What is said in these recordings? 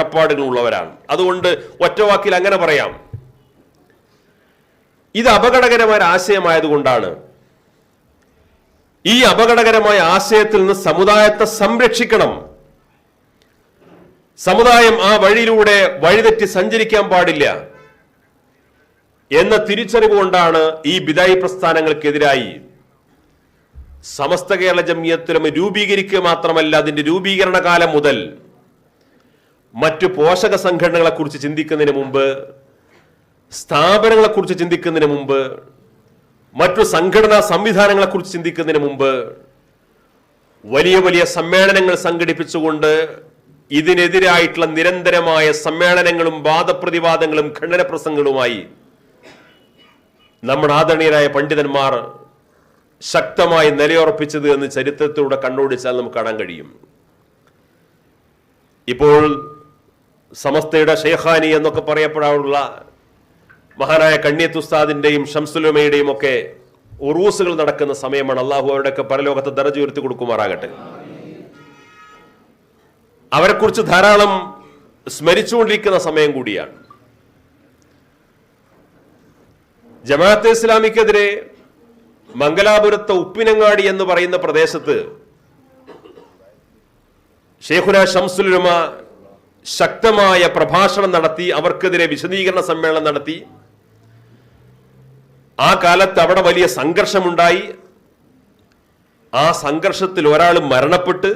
കടപ്പാടുകളുള്ളവരാണ് അതുകൊണ്ട് ഒറ്റവാക്കിൽ അങ്ങനെ പറയാം. ഇത് അപകടകരമായ ആശയമായതുകൊണ്ടാണ് ഈ അപകടകരമായ ആശയത്തിൽ നിന്ന് സമുദായത്തെ സംരക്ഷിക്കണം. സമുദായം ആ വഴിയിലൂടെ വഴിതെറ്റി സഞ്ചരിക്കാൻ പാടില്ല എന്ന തിരിച്ചറിവ് കൊണ്ടാണ് ഈ ബിദായി പ്രസ്ഥാനങ്ങൾക്കെതിരായി സമസ്ത കേരള ജമിയത്തിലും രൂപീകരിക്കുക മാത്രമല്ല അതിന്റെ രൂപീകരണ കാലം മുതൽ മറ്റു പോഷക സംഘടനകളെക്കുറിച്ച് ചിന്തിക്കുന്നതിന് മുമ്പ് സ്ഥാപനങ്ങളെക്കുറിച്ച് ചിന്തിക്കുന്നതിന് മുമ്പ് മറ്റു സംഘടനാ സംവിധാനങ്ങളെക്കുറിച്ച് ചിന്തിക്കുന്നതിന് മുമ്പ് വലിയ വലിയ സമ്മേളനങ്ങൾ സംഘടിപ്പിച്ചുകൊണ്ട് ഇതിനെതിരായിട്ടുള്ള നിരന്തരമായ സമ്മേളനങ്ങളും വാദപ്രതിവാദങ്ങളും ഖണ്ഡന പ്രസംഗങ്ങളുമായി നമ്മുടെ ആദരണീയരായ പണ്ഡിതന്മാർ ശക്തമായി നിലയുറപ്പിച്ചത് എന്ന് ചരിത്രത്തിലൂടെ കണ്ണോടിച്ചാൽ നമുക്ക് കാണാൻ കഴിയും. ഇപ്പോൾ സമസ്തയുടെ ഷെയ്ഖാനി എന്നൊക്കെ പറയപ്പെടാനുള്ള മഹാനായ കണ്ണിയത്ത് ഉസ്താദിന്റെയും ഷംസുലുമയുടെയും ഒക്കെ ഉറൂസുകൾ നടക്കുന്ന സമയമാണ് അള്ളാഹു അവരുടെയൊക്കെ പരലോകത്തെ ദറജ ഉയർത്തി കൊടുക്കുമാറാകട്ടെ. അവരെക്കുറിച്ച് ധാരാളം സ്മരിച്ചുകൊണ്ടിരിക്കുന്ന സമയം കൂടിയാണ്. ജമാഅത്തെ ഇസ്ലാമിക്കെതിരെ മംഗലാപുരത്തെ ഉപ്പിനങ്ങാടി എന്ന് പറയുന്ന പ്രദേശത്ത് ഷെയ്ഖുന ഷംസുലുമ ശക്തമായ പ്രഭാഷണം നടത്തി അവർക്കെതിരെ വിശദീകരണ സമ്മേളനം നടത്തി. ആ കാലത്ത് അവിടെ വലിയ സംഘർഷമുണ്ടായി. ആ സംഘർഷത്തിൽ ഒരാൾ മരണപ്പെട്ട്.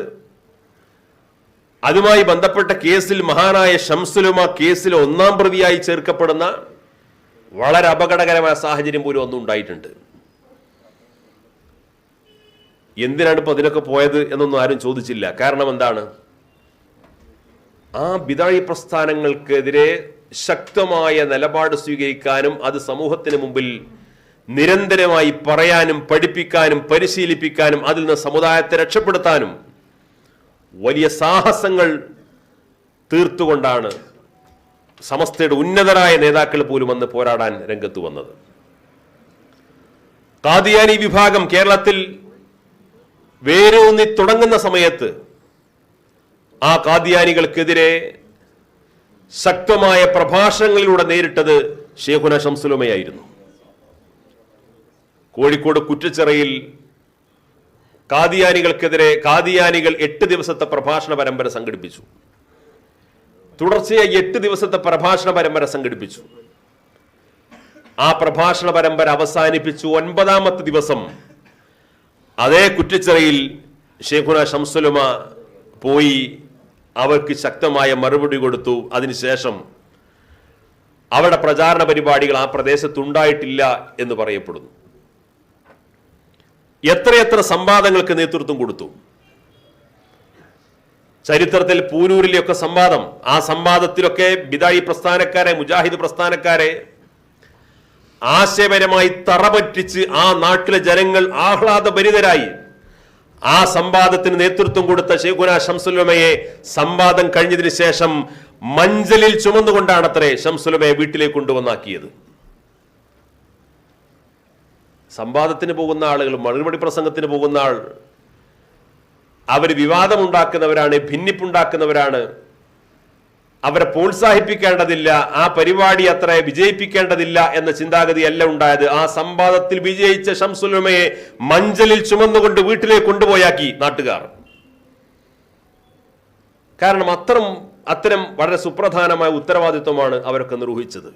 അതുമായി ബന്ധപ്പെട്ട കേസിൽ മഹാനായ ഷംസുലുമ കേസിൽ ഒന്നാം പ്രതിയായി ചേർക്കപ്പെടുന്ന വളരെ അപകടകരമായ സാഹചര്യം പോലും ഒന്നും ഉണ്ടായിട്ടുണ്ട്. എന്തിനാണ് ഇപ്പൊ അതിനൊക്കെ പോയത് എന്നൊന്നും ആരും ചോദിച്ചില്ല. കാരണം എന്താണ്? ആ ബിതാഴി പ്രസ്ഥാനങ്ങൾക്കെതിരെ ശക്തമായ നിലപാട് സ്വീകരിക്കാനും അത് സമൂഹത്തിന് മുമ്പിൽ നിരന്തരമായി പറയാനും പഠിപ്പിക്കാനും പരിശീലിപ്പിക്കാനും അതിൽ നിന്ന് സമുദായത്തെ രക്ഷപ്പെടുത്താനും വലിയ സാഹസങ്ങൾ തീർത്തുകൊണ്ടാണ് സമസ്തയുടെ ഉന്നതരായ നേതാക്കൾ പോലും അന്ന് പോരാടാൻ രംഗത്ത് വന്നത്. കാദിയാനി വിഭാഗം കേരളത്തിൽ വേരൂന്നി തുടങ്ങുന്ന സമയത്ത് ആ കാദ്യാനികൾക്കെതിരെ ശക്തമായ പ്രഭാഷണങ്ങളിലൂടെ നേരിട്ടത് ഷേഖുന ഷംസുലുമയായിരുന്നു. കോഴിക്കോട് കുറ്റച്ചിറയിൽ കാദിയാനികൾക്കെതിരെ കാദിയാനികൾ എട്ട് ദിവസത്തെ പ്രഭാഷണ പരമ്പര സംഘടിപ്പിച്ചു. തുടർച്ചയായി എട്ട് ദിവസത്തെ പ്രഭാഷണ പരമ്പര സംഘടിപ്പിച്ചു. ആ പ്രഭാഷണ പരമ്പര അവസാനിപ്പിച്ചു. ഒൻപതാമത്തെ ദിവസം അതേ കുറ്റിച്ചിറയിൽ ഷേഖുന ഷംസുലുമ പോയി അവർക്ക് ശക്തമായ മറുപടി കൊടുത്തു. അതിനുശേഷം അവിടെ പ്രചാരണ പരിപാടികൾ ആ പ്രദേശത്തുണ്ടായിട്ടില്ല എന്ന് പറയപ്പെടുന്നു. എത്രയെത്ര സംവാദങ്ങൾക്ക് നേതൃത്വം കൊടുത്തു. ചരിത്രത്തിൽ പൂനൂരിലെയൊക്കെ സംവാദം. ആ സംവാദത്തിലൊക്കെ ബിദായി പ്രസ്ഥാനക്കാരെ മുജാഹിദ് പ്രസ്ഥാനക്കാരെ ആശയപരമായി തറപറ്റിച്ച് ആ നാട്ടിലെ ജനങ്ങൾ ആഹ്ലാദഭരിതരായി. ആ സംവാദത്തിന് നേതൃത്വം കൊടുത്ത ഷെയ്ഖുന ഷംസുലമയെ സംവാദം കഴിഞ്ഞതിന് ശേഷം മഞ്ചലിൽ ചുമന്നുകൊണ്ടാണത്രേ ഷംസുലമയെ വീട്ടിലേക്ക് കൊണ്ടുവന്നാക്കിയത്. സംവാദത്തിന് പോകുന്ന ആളുകൾ മറുപടി പ്രസംഗത്തിന് പോകുന്ന ആൾ അവർ വിവാദമുണ്ടാക്കുന്നവരാണ് ഭിന്നിപ്പുണ്ടാക്കുന്നവരാണ്. അവരെ പ്രോത്സാഹിപ്പിക്കേണ്ടതില്ല ആ പരിപാടി അത്ര വിജയിപ്പിക്കേണ്ടതില്ല എന്ന ചിന്താഗതിയല്ല ഉണ്ടായത്. ആ സംവാദത്തിൽ വിജയിച്ച ഷംസുലുമയെ മഞ്ചലിൽ ചുമന്നുകൊണ്ട് വീട്ടിലേക്ക് കൊണ്ടുപോയാക്കി നാട്ടുകാർ. കാരണം അത്രം അത്തരം വളരെ സുപ്രധാനമായ ഉത്തരവാദിത്വമാണ് അവരൊക്കെ നിർവഹിച്ചത്.